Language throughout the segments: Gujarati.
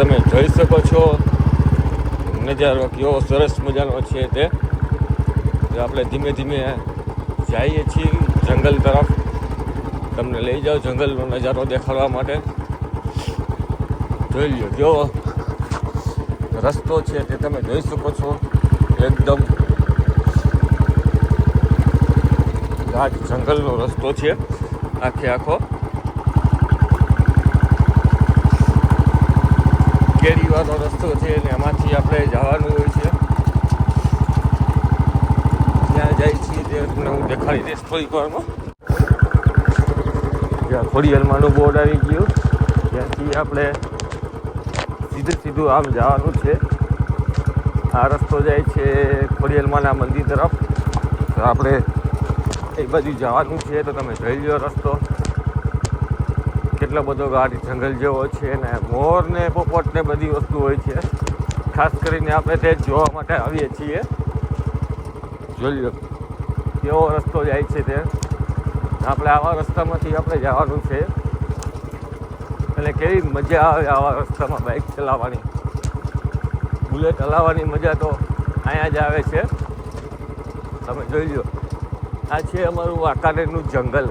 તમે જોઈ શકો છો. નજારો કેવો સરસ મજાનો છે તે. તો આપણે ધીમે ધીમે જઈએ છીએ જંગલ તરફ. તમને લઈ જાઓ જંગલનો નજારો દેખાડવા માટે. જોઈ લ્યો કેવો રસ્તો છે તે તમે જોઈ શકો છો. એકદમ ગાઢ જંગલનો રસ્તો છે. આખે આખો. કેરીવાળો રસ્તો છે અને એમાંથી આપણે જવાનું હોય છે. ત્યાં જાય છીએ તે તમને હું દેખાડી દઈશ થોડીક વારમાં ત્યાં ખોડિયાલમાંનું બોર્ડ આવી ગયું. ત્યાંથી આપણે સીધું સીધું આમ જવાનું છે. આ રસ્તો જાય છે ખોડિયાલમાના મંદિર તરફ. તો આપણે એ બાજુ જવાનું છે તો તમે જોઈ લો રસ્તો. કેટલો બધો ગાઢ જંગલ જેવો છે ને, મોર ને પોપટ ને બધી વસ્તુ હોય છે. ખાસ કરીને આપણે તે જોવા માટે આવીએ છીએ. જોઈ લો, કેવો રસ્તો જાય છે તે. આપણે આવા રસ્તામાંથી આપણે જવાનું છે. અને કેવી મજા આવે આવા રસ્તામાં બાઇક ચલાવવાની. બુલેટ હલાવવાની મજા તો અહીંયા જ આવે છે. તમે જોઈ લો, આ છે અમારું વાંકાનેરનું જંગલ.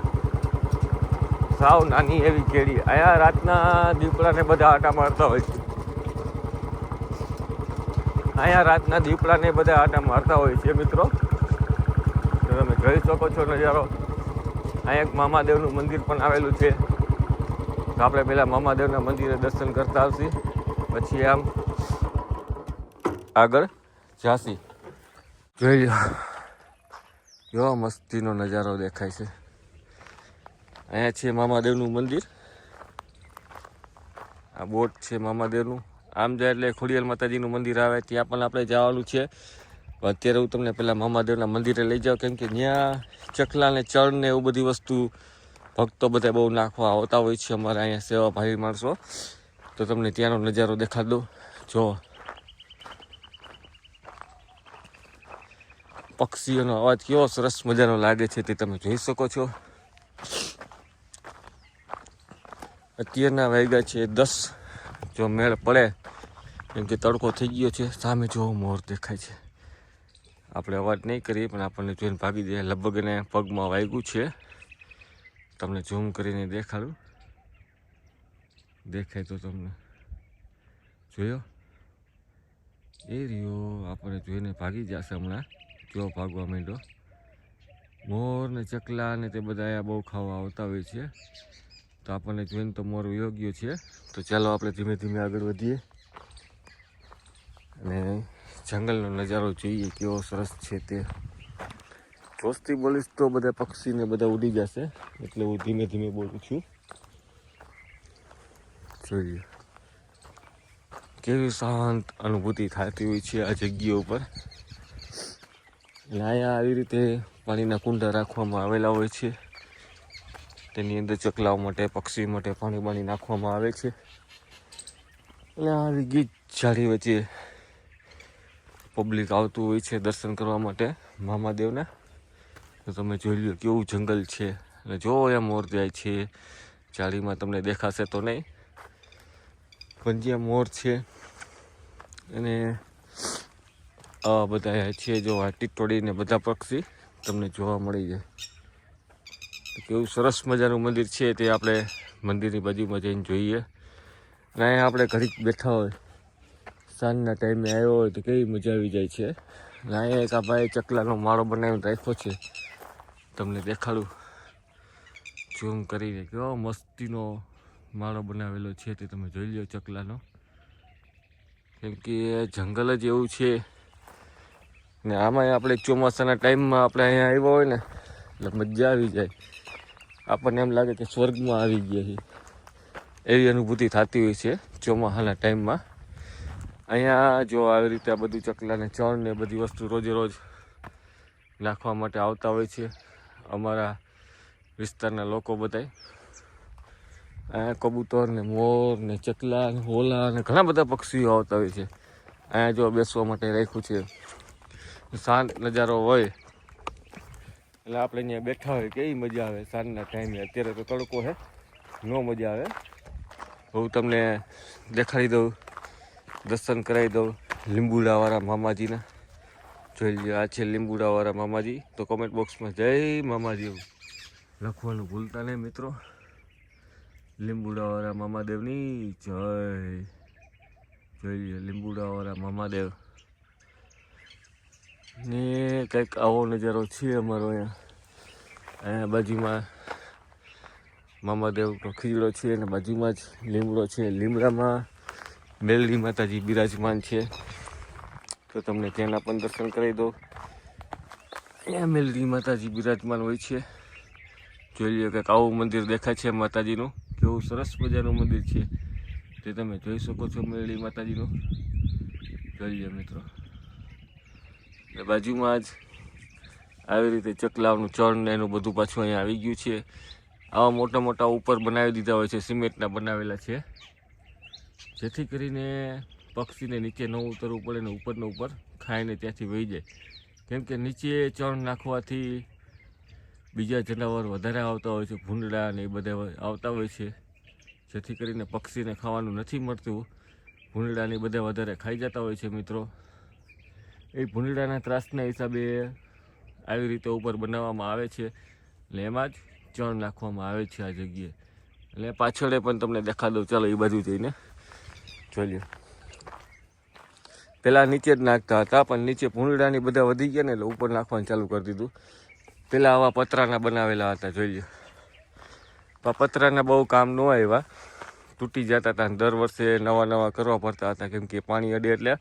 સાવ નાની એવી કેરી અહીંયા રાતના દીપડાને બધા આટા મારતા હોય છે. અહીંયા રાતના દીપડાને બધા આટા મારતા હોય છે મિત્રો. તમે જોઈ શકો છો નજારો. અહીંયા એક મામાદેવનું મંદિર પણ આવેલું છે. તો આપણે પહેલાં મામાદેવના મંદિરે દર્શન કરતા આવશી. પછી આમ આગળ જાસી જોઈ લો. મસ્તીનો નજારો દેખાય છે. અહીંયા છે મામાદેવનું મંદિર. આ બોટ છે મામાદેવનું. આમ જાય એટલે ખોડિયાલ માતાજીનું મંદિર આવે, ત્યાં પણ આપણે જવાનું છે. અત્યારે હું તમને પહેલાં મામાદેવના મંદિરે લઈ જાઉં, કેમ કે ત્યાં ચકલા ને ચણ ને એવું બધી વસ્તુ ભક્તો બધા બહુ નાખવા આવતા હોય છે અમારે અહીંયા સેવા ભાવી માણસો. તો તમને ત્યાંનો નજારો દેખાડ દઉં. જો. પક્ષીઓનો અવાજ કેવો સરસ મજાનો લાગે છે તે તમે જોઈ શકો છો. અત્યારના વાગ્યા છે દસ. જો મેળ પડે, કેમ કે તડકો થઈ ગયો છે, સામે જો મોર દેખાય છે. આપણે અવાજ નહીં કરીએ, પણ આપણને જોઈને ભાગી જાય. લગભગ એને પગમાં વાગ્યું છે. તમને ઝૂમ કરીને દેખાડું. દેખાય તો તમને. જોયો? એ રહ્યો. આપણે જોઈને ભાગી જશે હમણાં. જો ભાગવા માંડ્યો. મોર ને ચકલા ને તે બધા બહુ ખાવા આવતા હોય છે. તો આપણને જોઈને તો મોર યોગ્ય છે. તો ચાલો આપણે ધીમે ધીમે આગળ વધીએ. અને જંગલનો નજારો જોઈએ કેવો સરસ છે તે. જોશથી બોલીશ તો બધા પક્ષીને બધા ઉડી જશે, એટલે હું ધીમે ધીમે બોલું છું. જોઈએ. કેવી શાંત અનુભૂતિ થતી હોય છે આ જગ્યા ઉપર. અહીંયા આવી રીતે પાણીના કુંડા રાખવામાં આવેલા હોય છે. તેની અંદર ચકલાઓ માટે પક્ષી માટે પાણી બાણી નાખવામાં આવે છે. અને આવી ગીત ઝાડી વચ્ચે પબ્લિક આવતું હોય છે દર્શન કરવા માટે મામાદેવના. તો તમે જોઈ લો કેવું જંગલ છે. અને જો એ મોર જાય છે. ઝાડીમાં તમને દેખાશે તો નહીં. પણ જ્યાં મોર છે અને આ બધા છે, જો આ ટીટોડીને બધા પક્ષી તમને જોવા મળી જાય. કેવું સરસ મજાનું મંદિર છે તે આપણે મંદિરની બાજુમાં જઈને જોઈએ. અને અહીંયા આપણે ઘડીક બેઠા હોય. સાંજના ટાઈમે આવ્યો હોય તો કેવી મજા આવી જાય છે. અને અહીંયા એક આ ચકલાનો માળો બનાવીને રાખ્યો છે. તમને દેખાડું. ઝૂમ કરીને કેવો મસ્તીનો માળો બનાવેલો છે તે તમે જોઈ લો ચકલાનો. કેમ કે જંગલ જ એવું છે. ને આમાં આપણે ચોમાસાના ટાઈમમાં આપણે અહીંયા આવ્યા હોય ને, એટલે મજા આવી જાય. આપણને એમ લાગે કે સ્વર્ગમાં આવી ગયા છીએ. એવી અનુભૂતિ થતી હોય છે ચોમાસાના ટાઈમમાં. અહીંયા જો આવી રીતે આ બધું ચકલા ને ચણ ને બધી વસ્તુ રોજે રોજ નાખવા માટે આવતા હોય છે અમારા વિસ્તારના લોકો બધાય. અહીંયા કબૂતર ને મોર ને ચકલા ને હોલા ને ઘણા બધા પક્ષીઓ આવતા હોય છે. અહીંયા જો બેસવા માટે રાખ્યું છે. શાંત નજારો હોય. એટલે આપણે અહીંયા બેઠા હોય કેવી મજા આવે, સાંજના ટાઈમે અત્યારે તો તડકો છે ન મજા આવે. હું તમને દેખાડી દઉં, દર્શન કરાવી દઉં લીંબુડાવાળા મામાજીના. જોઈ લ્યો, આ છે લીંબુડાવાળા મામાજી. તો કોમેન્ટ બોક્સમાં જય મામાજી. લખવાનું ભૂલતા નહીં મિત્રો. લીંબુડાવાળા મામાદેવની જય. જોઈ લ્યો, લીંબુડાવાળા મામાદેવ. ને કંઈક આવો નજારો છે અમારો અહીંયા. અહીંયા બાજુમાં મામાદેવનો ખીજડો છે અને બાજુમાં જ લીમડો છે. લીમડામાં મેલડી માતાજી બિરાજમાન છે. તો તમને ત્યાંના પણ દર્શન કરાવી દો અહીંયા મેલડી માતાજી બિરાજમાન હોય છે. જોઈ લ્યો કંઈક આવું મંદિર દેખાય છે માતાજીનું. કેવું સરસ મજાનું મંદિર છે. તે તમે જોઈ શકો છો મેલડી માતાજીનું. જોઈ લ્યો મિત્રો. ને બાજુમાં જ આવી રીતે ચકલાવનું ચણ ને એનું બધું પાછું અહીંયા આવી ગયું છે. આવા મોટા મોટા ઉપર બનાવી દીધા હોય છે, સિમેન્ટના બનાવેલા છે. જેથી કરીને પક્ષીને નીચે ન ઉતરવું પડે ને ઉપરને ઉપર ખાઈને ત્યાંથી વહી જાય. કેમ કે નીચે ચણ નાખવાથી બીજા જનાવર વધારે આવતા હોય છે, ભૂંડડા ને એ બધા આવતા હોય છે. જેથી કરીને પક્ષીને ખાવાનું નથી મળતું. ભૂંડડા ને એ બધા વધારે ખાઈ જતા હોય છે મિત્રો. એ ભૂંડડાના ત્રાસના હિસાબે આવી રીતે ઉપર બનાવવામાં આવે છે. એટલે એમાં જ ચણ નાખવામાં આવે છે આ જગ્યાએ. એટલે પાછળ પણ તમને દેખા દઉં. ચાલો, એ બાજુ જઈને જોઈ પહેલાં નીચે જ નાખતા હતા, પણ નીચે ભૂંડડાની બધા વધી ગયા ને એટલે ઉપર નાખવાનું ચાલુ કરી દીધું. પહેલાં આવા પતરાના બનાવેલા હતા જોઈ લો પતરાના બહુ કામ ન આવ્યા. તૂટી જતા હતા દર વર્ષે નવા નવા કરવા પડતા હતા, કેમ કે પાણી અડે એટલે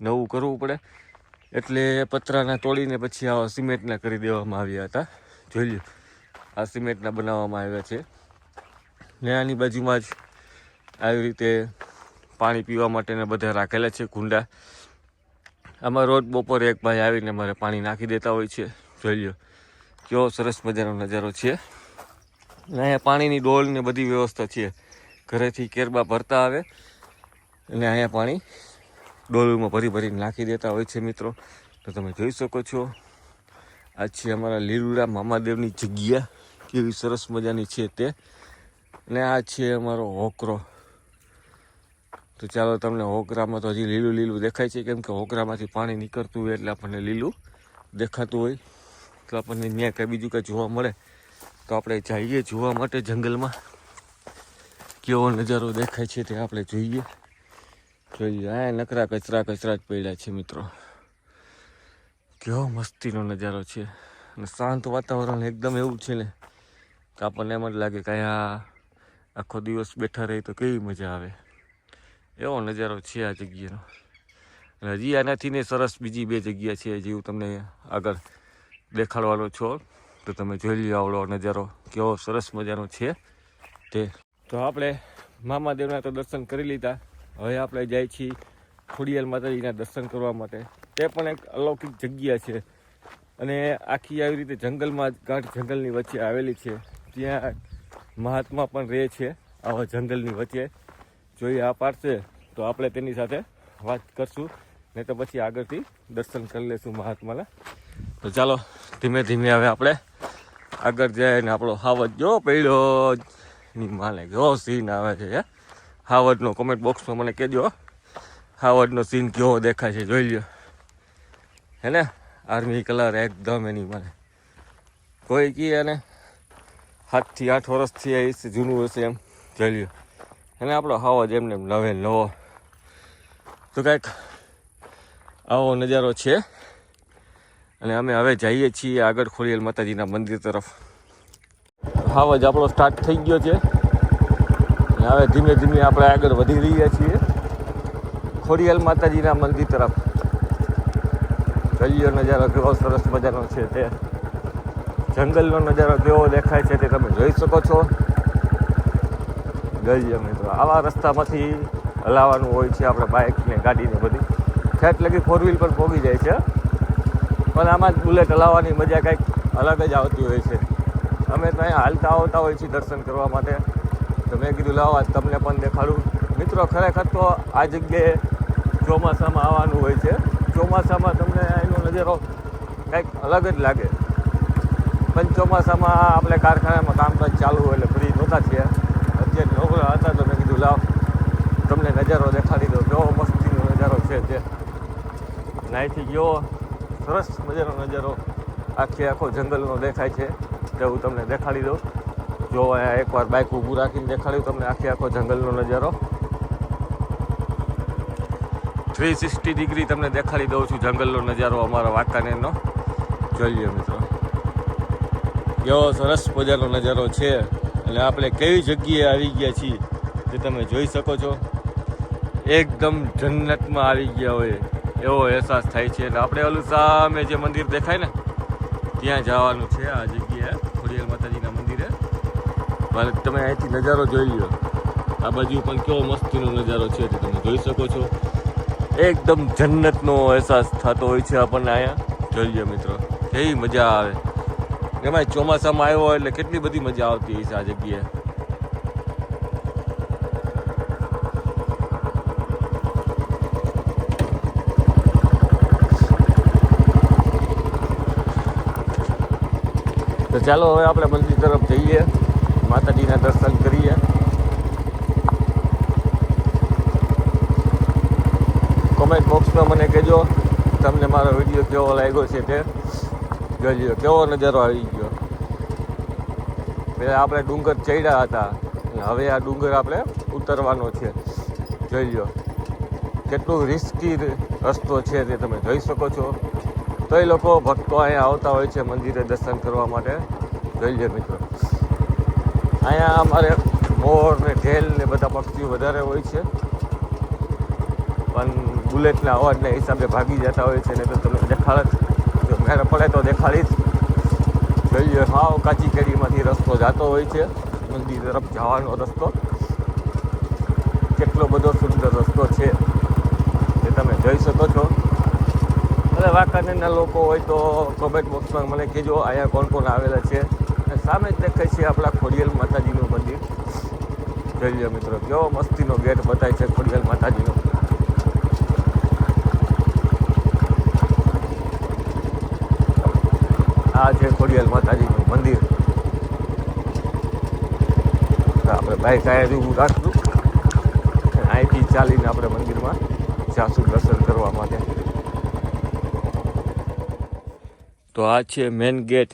નવું કરવું પડે. એટલે પતરાના તોડીને પછી આવા સિમેન્ટના કરી દેવામાં આવ્યા હતા. જોઈ લો આ સિમેન્ટના બનાવવામાં આવ્યા છે. ને આની બાજુમાં જ આવી રીતે પાણી પીવા માટેના બધા રાખેલા છે કુંડા. આમાં રોજ બપોરે એક ભાઈ આવીને મારે પાણી નાખી દેતા હોય છે. જોઈ લો કેવો સરસ મજાનો નજારો છે. અને અહીંયા પાણીની ડોલ ને બધી વ્યવસ્થા છે. ઘરેથી કેરબા ભરતા આવે અને અહીંયા પાણી ડોલમાં ભરી ભરીને નાખી દેતા હોય છે મિત્રો. તો તમે જોઈ શકો છો, આ છે અમારા લીલુરા મામાદેવની જગ્યા. કેવી સરસ મજાની છે તે. અને આ છે અમારો હોકરો. તો ચાલો તમને હોકરામાં તો હજી લીલું લીલું દેખાય છે, કેમ કે હોકરામાંથી પાણી નીકળતું હોય એટલે આપણને લીલું દેખાતું હોય. તો આપણને ત્યાં કંઈ બીજું કંઈ જોવા મળે. તો આપણે જઈએ જોવા માટે જંગલમાં. કેવો નજારો દેખાય છે તે આપણે જોઈએ. જોઈએ આ નકરા કચરા કચરા જ પડ્યા છે મિત્રો. કેવો મસ્તીનો નજારો છે. અને શાંત વાતાવરણ એકદમ એવું છે ને કે આપણને એમ જ લાગે કે આ આખો દિવસ બેઠા રહી તો કેવી મજા આવે. એવો નજારો છે આ જગ્યાનો. અને હજી આનાથી ને સરસ બીજી બે જગ્યા છે જે હું તમને આગળ દેખાડવાનો છો. તો તમે જોઈ લો આવડો નજારો. કેવો સરસ મજાનો છે તે. તો આપણે મામાદેવના તો દર્શન કરી લીધા. હવે આપણે જાય છીએ ખોડિયાલ માતાજીના દર્શન કરવા માટે. તે પણ એક અલૌકિક જગ્યા છે. અને આખી આવી રીતે જંગલમાં જ ગાઢ જંગલની વચ્ચે આવેલી છે. ત્યાં મહાત્મા પણ રહે છે આવા જંગલની વચ્ચે. જોઈએ આ પાડશે તો આપણે તેની સાથે વાત કરશું. નહીં તો પછી આગળથી દર્શન કરી લેશું મહાત્માના. તો ચાલો, ધીમે ધીમે હવે આપણે આગળ જઈને આપણો હાવજ જો પડ્યો ની માને જો સીન આવે છે હે હાવજનો કોમેન્ટ બોક્સમાં મને કહેજો હાવજનો સીન કેવો દેખાય છે, જોઈ લ્યો. હે ને? આર્મી કલર એકદમ એની મને. કોઈ કહે ને સાતથી આઠ વર્ષથી આ જૂનું હશે એમ, જોઈ લ્યો. અને આપણો હાવજ એમને એમ નવે નવો. તો કાંઈક આવો નજારો છે. અને અમે હવે જઈએ છીએ આગળ ખોડિયાલ માતાજીના મંદિર તરફ. હાવજ આપણો સ્ટાર્ટ થઈ ગયો છે. અને હવે ધીમે ધીમે આપણે આગળ વધી રહ્યા છીએ. ખોડિયાલ માતાજીના મંદિર તરફ. ગલીઓ નજારો કેવો સરસ મજાનો છે તે. જંગલનો નજારો કેવો દેખાય છે તે તમે જોઈ શકો છો. ગલીઓ મિત્રો, આવા રસ્તામાંથી હલાવવાનું હોય છે આપણે બાઇક ને ગાડી ને બધી. ઠેઠ લગી ફોર વ્હીલ પર પહોંચી જાય છે. પણ આમાં જ બુલેટ હલાવવાની મજા કંઈક અલગ જ આવતી હોય છે. અમે તો અહીંયા હાલતા આવતા હોય છીએ દર્શન કરવા માટે. તો મેં કીધું, લાવો, આજ તમને પણ દેખાડું. મિત્રો, ખરેખર તો આ જગ્યાએ ચોમાસામાં આવવાનું હોય છે. ચોમાસામાં તમને એનો નજારો કંઈક અલગ જ લાગે. પણ ચોમાસામાં આપણે કારખાનામાં કામકાજ ચાલુ હોય એટલે ફ્રી નહોતા થયા. અત્યારે નોકરા હતા તો મેં કીધું, લાવ, તમને નજારો દેખાડી દો કેવો મસ્તીનો નજારો છે તે નાઈથી ગયો સરસ મજાનો નજારો આખે આખો જંગલનો દેખાય છે. તે હું તમને દેખાડી દઉં. જો અહીંયા એકવાર બાઇક ઊભું રાખીને દેખાડ્યું, તમને આખે આખો જંગલનો નજારો. થ્રી સિક્સટી ડિગ્રી તમને દેખાડી દઉં છું જંગલનો નજારો અમારા વાંકાનેરનો જોઈએ મિત્રો. કેવો સરસ મજાનો નજારો છે. અને આપણે કેવી જગ્યાએ આવી ગયા છીએ જે તમે જોઈ શકો છો. એકદમ જન્નતમાં આવી ગયા હોય એવો અહેસાસ થાય છે. અને આપણે ઓલું સામે જે મંદિર દેખાય ને, ત્યાં જવાનું છે આ મંદિરે અને તમે અહીંથી નજારો જોઈ લો આ બાજુ પણ કેવો મસ્તીનો નજારો છે તે તમે જોઈ શકો છો. એકદમ જન્નતનો અહેસાસ થતો હોય છે આપણને અહીંયા. જોઈ લો મિત્રો, કેવી મજા આવે. એમાં ચોમાસામાં આવ્યો હોય એટલે કેટલી બધી મજા આવતી હોય આ જગ્યાએ. તો ચાલો હવે આપણે મંદિર તરફ જઈએ. માતાજીના દર્શન કરીએ. કોમેન્ટ બોક્સમાં મને કહેજો, તમને મારો વીડિયો કેવો લાગ્યો છે તે જોઈ કેવો નજારો આવી ગયો? પહેલાં આપણે ડુંગર ચડ્યા હતા હવે આ ડુંગર આપણે ઉતરવાનો છે. જોઈ લો કેટલું રિસ્કી રસ્તો છે તે તમે જોઈ શકો છો. તો એ લોકો ભક્તો અહીંયા આવતા હોય છે મંદિરે દર્શન કરવા માટે. જોઈ લે મિત્રો. અહીંયા અમારે મોર ને ઢેલ ને બધા પક્ષીઓ વધારે હોય છે. પણ બુલેટના અવાજના હિસાબે ભાગી જતા હોય છે ને તો તમે દેખાડ જો. મેરે પડે તો દેખાડીશ. જોઈએ હાવ કાચી કેરીમાંથી રસ્તો જતો હોય છે. મંદિર તરફ જવાનો રસ્તો. કેટલો બધો સુંદર રસ્તો છે એ તમે જોઈ શકો છો. અને વાંકાનેરના લોકો હોય તો કોમેન્ટ બોક્સમાં મને કહેજો, અહીંયા કોણ કોણ આવેલા છે. સામે જ દેખાય છે આપણા ખોડિયાલ માતાજીનું મંદિર. જોઈ લો મિત્રો, કેવો મસ્તીનો ગેટ બતાય છે ખોડિયાલ માતાજીનો. આ છે ખોડિયાલ માતાજીનું મંદિર. આપણે બાઈક અહીંયા ઊભું રાખશું. અહીંથી ચાલીને આપણે મંદિરમાં જાસુ દર્શન કરવા માટે. તો આ છે મેન ગેટ.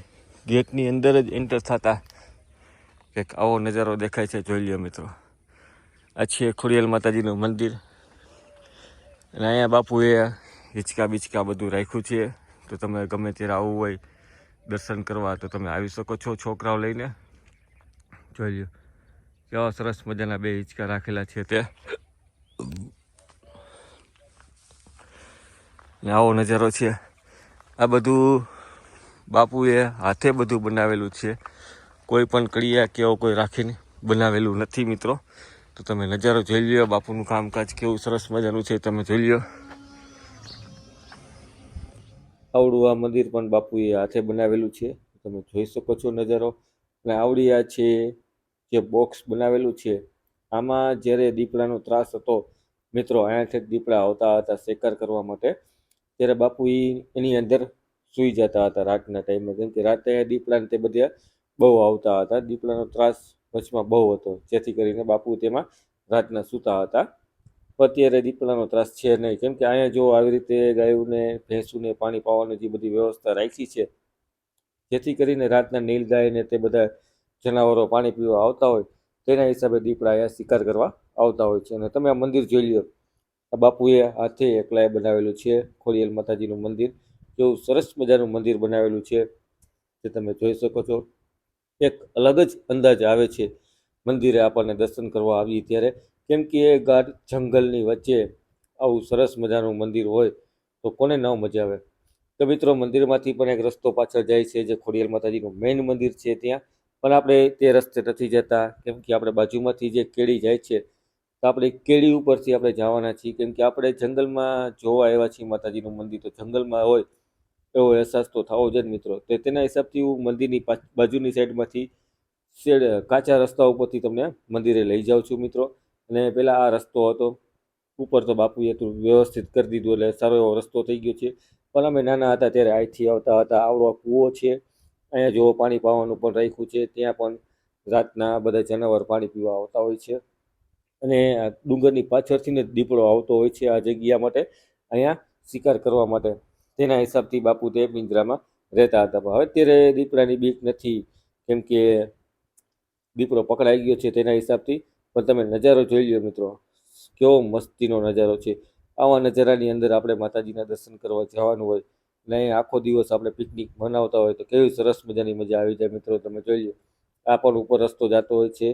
ગેટની અંદર જ એન્ટર થતા. કંઈક આવો નજારો દેખાય છે, જોઈ લ્યો મિત્રો. આ છે ખોડિયાલ માતાજીનું મંદિર. અને અહીંયા બાપુએ હિંચકા બિચકા બધું રાખ્યું છે. તો તમે ગમે ત્યારે આવવું હોય, દર્શન કરવા, તો તમે આવી શકો છો છોકરાઓ લઈને. જોઈ લ્યો. કેવા સરસ મજાના બે હિંચકા રાખેલા છે તે. આવો નજારો છે. આ બધું બાપુએ હાથે બધું બનાવેલું છે. કોઈ પણ કડિયા કે કોઈ રાખીને બનાવેલું નથી મિત્રો. તો તમે નજારો જોઈ લ્યો, બાપુનું કામકાજ કેવું સરસ મજાનું છે, તમે જોઈ લ્યો. આવડું આ મંદિર પણ બાપુએ હાથે બનાવેલું છે. તમે જોઈ શકો છો નજારો. અને આવડી છે જે બોક્સ બનાવેલું છે. આમાં જ્યારે દીપડાનો ત્રાસ હતો, મિત્રો અહીંયાથી દીપડા આવતા હતા શેકર કરવા માટે. ત્યારે બાપુ એની અંદર સૂઈ જતા હતા રાતના ટાઈમે કેમ કે રાતે દીપડાને તે બધા બહુ આવતા હતા. દીપડાનો ત્રાસ વચમાં બહુ હતો. જેથી કરીને બાપુ તેમાં રાતના સૂતા હતા. અત્યારે દીપડાનો ત્રાસ છે નહીં. કેમ કે અહીંયા જો આવી રીતે ગાયોને, ભેંસુને, પાણી પાવાની જે બધી વ્યવસ્થા રાખી છે, જેથી કરીને રાતના નીલ ગાયને તે બધા જનાવરો પાણી પીવા આવતા હોય, તેના હિસાબે દીપડા અહીંયા શિકાર કરવા આવતા હોય છે. અને તમે આ મંદિર જોઈ લો આ બાપુએ હાથે એકલાએ બનાવેલું છે, ખોડિયાલ માતાજીનું મંદિર. જેવું સરસ મજાનું મંદિર બનાવેલું છે, જે તમે જોઈ શકો છો. એક અલગ જ અંદાજ આવે છે. મંદિરે આપણને દર્શન કરવા આવીએ ત્યારે. કેમ કે એ ગાઢ જંગલની વચ્ચે આવું સરસ મજાનું મંદિર હોય, તો કોને ન મજા આવે? તો મિત્રો, મંદિરમાંથી પણ એક રસ્તો પાછળ જાય છે, જે ખોડિયાર માતાજીનું મેઇન મંદિર છે ત્યાં. પણ આપણે તે રસ્તે નથી જતા. કેમ કે આપણે બાજુમાંથી જે કેળી જાય છે, તો આપણે કેળી ઉપરથી આપણે જવાના છીએ. કેમ કે આપણે જંગલમાં જોવા આવ્યા છીએ માતાજીનું મંદિર. તો જંગલમાં હોય એવો અહેસાસ તો થવો જ મિત્રો. તો તેના હિસાબથી હું મંદિરની બાજુની સાઈડમાંથી શેડ, કાચા રસ્તા ઉપરથી તમને મંદિરે લઈ જાઉં છું મિત્રો. અને પહેલાં આ રસ્તો હતો. ઉપર તો બાપુએ તો વ્યવસ્થિત કરી દીધું એટલે સારો એવો રસ્તો થઈ ગયો છે. પણ અમે નાના હતા ત્યારે અહીંથી આવતા હતા. આવડો કૂવો છે. અહીંયા જો પાણી પાવાનું પણ રાખ્યું છે. ત્યાં પણ રાતના બધા જનાવર પાણી પીવા આવતા હોય છે. અને ડુંગરની પાછળથી ને દીપડો આવતો હોય છે આ જગ્યા માટે. અહીંયા શિકાર કરવા માટે. તેના હિસાબથી બાપુ તે પિંજરામાં રહેતા હતા. પણ હવે અત્યારે દીપડાની બીક નથી. કેમ કે દીપડો પકડાઈ ગયો છે તેના હિસાબથી. પણ તમે નજારો જોઈ લો મિત્રો. કેવો મસ્તીનો નજારો છે. આવા નજારાની અંદર આપણે માતાજીના દર્શન કરવા જવાનું હોય ને આખો દિવસ આપણે પિકનિક મનાવતા હોય તો કેવી સરસ મજાની મજા આવી જાય મિત્રો તમે જોઈ લો આ પણ ઉપર રસ્તો જતો હોય છે.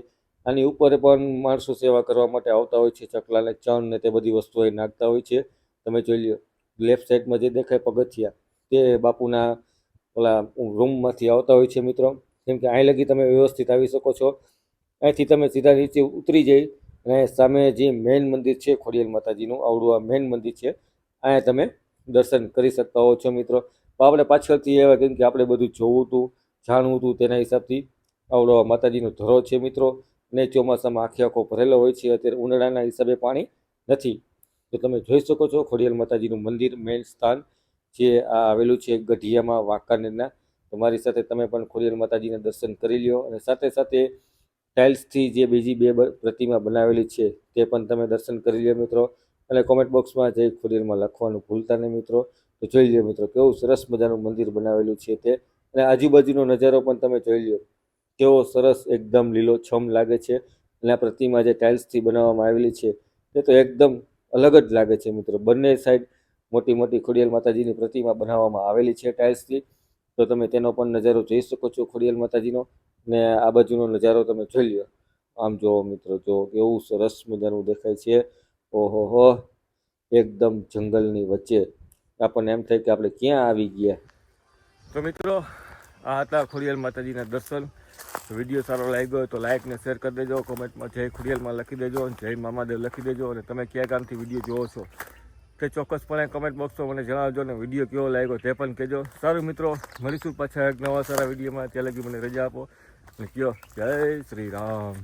આની ઉપર પણ માણસો સેવા કરવા માટે આવતા હોય છે. ચકલાને ચણ ને તે બધી વસ્તુઓ નાખતા હોય છે. તમે જોઈ લો લેફ્ટ સાઈડમાં જે દેખાય પગથિયા, તે બાપુના ઓલા રૂમમાંથી આવતા હોય છે મિત્રો. જેમ કે અહીં લગી તમે વ્યવસ્થિત આવી શકો છો. અહીંથી તમે સીધા નીચે ઉતરી જઈ અને સામે જે મેઇન મંદિર છે, ખોડિયાર માતાજીનું, આવડું આ મેઇન મંદિર છે, અહીંયા તમે દર્શન કરી શકતા હો છો મિત્રો. આપણે પાછળથી એવા કેમ કે આપણે બધું જોવું હતું, જાણવું હતું તેના હિસાબથી આવડો માતાજીનો ધરો છે મિત્રો. અને ચોમાસામાં આખે આખો ભરેલો હોય છે, અત્યારે ઉનાળાના હિસાબે પાણી નથી. તો તમે જોઈ શકો છો ખોડિયાર માતાજીનું મંદિર મેઇન સ્થાન જે આ આવેલું છે ગઢિયામાં, વાંકાનેરના. તમારી સાથે તમે પણ ખોડિયાર માતાજીના દર્શન કરી લ્યો અને સાથે સાથે ટાઇલ્સથી જે બીજી બે પ્રતિમા બનાવેલી છે તે પણ તમે દર્શન કરી લ્યો મિત્રો. અને કોમેન્ટ બોક્સમાં જય ખોડિયારમાં લખવાનું ભૂલતા નહીં મિત્રો. તો જોઈ લ્યો મિત્રો કેવું સરસ મજાનું મંદિર બનાવેલું છે તે. અને આજુબાજુનો નજારો પણ તમે જોઈ લ્યો. કેવો સરસ એકદમ લીલોછમ લાગે છે. અને આ પ્રતિમા જે ટાઇલ્સથી બનાવવામાં આવેલી છે તે તો એકદમ અલગ જ લાગે છે મિત્રો. બંને સાઈડ મોટી મોટી ખોડિયાર માતાજીની પ્રતિમા બનાવવામાં આવેલી છે ટાઇલ્સથી તો તમે તેનો પણ નજારો જોઈ શકો છો ખોડિયાર માતાજીનો. ને આ બાજુનો નજારો તમે જોઈ લ્યો. આમ જુઓ મિત્રો જો કેવું સરસ મજાનું દેખાય છે. ઓહો હો, એકદમ જંગલની વચ્ચે. આપણને એમ થાય કે આપણે ક્યાં આવી ગયા? તો મિત્રો, આ હતા ખોડિયાર માતાજીના દર્શન. વીડિયો સારો લાગ્યો હોય તો લાઇક ને શેર કરી દેજો કોમેન્ટમાં જય ખોડિયારમાં લખી દેજો અને જય મામાદેવ લખી દેજો અને તમે કયા ગામથી વીડિયો જોવો છો તે ચોક્કસપણે કમેન્ટ બોક્સમાં મને જણાવજો ને વીડિયો કેવો લાગ્યો તે પણ કહેજો. સારું મિત્રો, મળીશું પાછા એક નવા સારા વિડીયોમાં ત્યાં લગી મને રજા આપો અને કયો જય શ્રી રામ.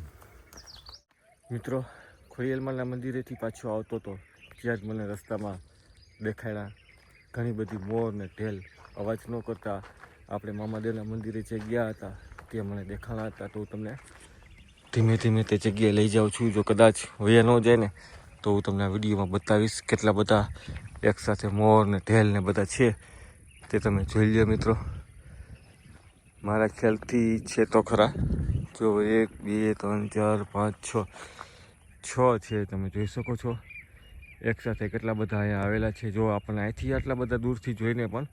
મિત્રો, ખોડિયાલમાના મંદિરેથી પાછો આવતો હતો ત્યાં જ મને રસ્તામાં દેખાડ્યા ઘણી બધી મોર ને ઢેલ. અવાજ ન કરતા આપણે મામાદેવના મંદિરે જે ગયા હતા તે મને દેખાણા હતા તો તમને ધીમે ધીમે તે જગ્યાએ લઈ જાઉં છું. જો કદાચ વયા ન જાય ને, તો હું તમને આ વિડીયોમાં બતાવીશ કેટલા બધા એકસાથે મોર ને ઢેલ ને બધા છે. તે તમે જોઈ લો મિત્રો. મારા ખ્યાલથી છે તો ખરા. જો એક, બે, ત્રણ, ચાર, પાંચ, છ છ છે તમે જોઈ શકો છો. એકસાથે કેટલા બધા અહીંયા આવેલા છે. જો આપણને અહીંથી આટલા બધા દૂરથી જોઈને પણ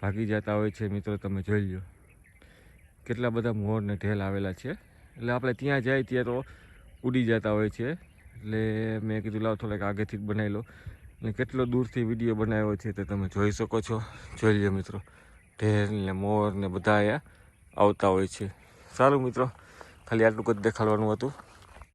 ભાગી જતા હોય છે મિત્રો, તમે જોઈ લો કેટલા બધા મોરને ઢેલ આવેલા છે. એટલે આપણે ત્યાં જાય ત્યાં તો ઉડી જતા હોય છે. એટલે મેં કીધું, લાવ થોડાક આગેથી જ બનાવી લો અને કેટલો દૂરથી વીડિયો બનાવ્યો છે તે તમે જોઈ શકો છો. જોઈ લો મિત્રો, ઢેલ ને મોર ને બધા અહીંયા આવતા હોય છે. સારું મિત્રો, ખાલી આટલું જ દેખાડવાનું હતું.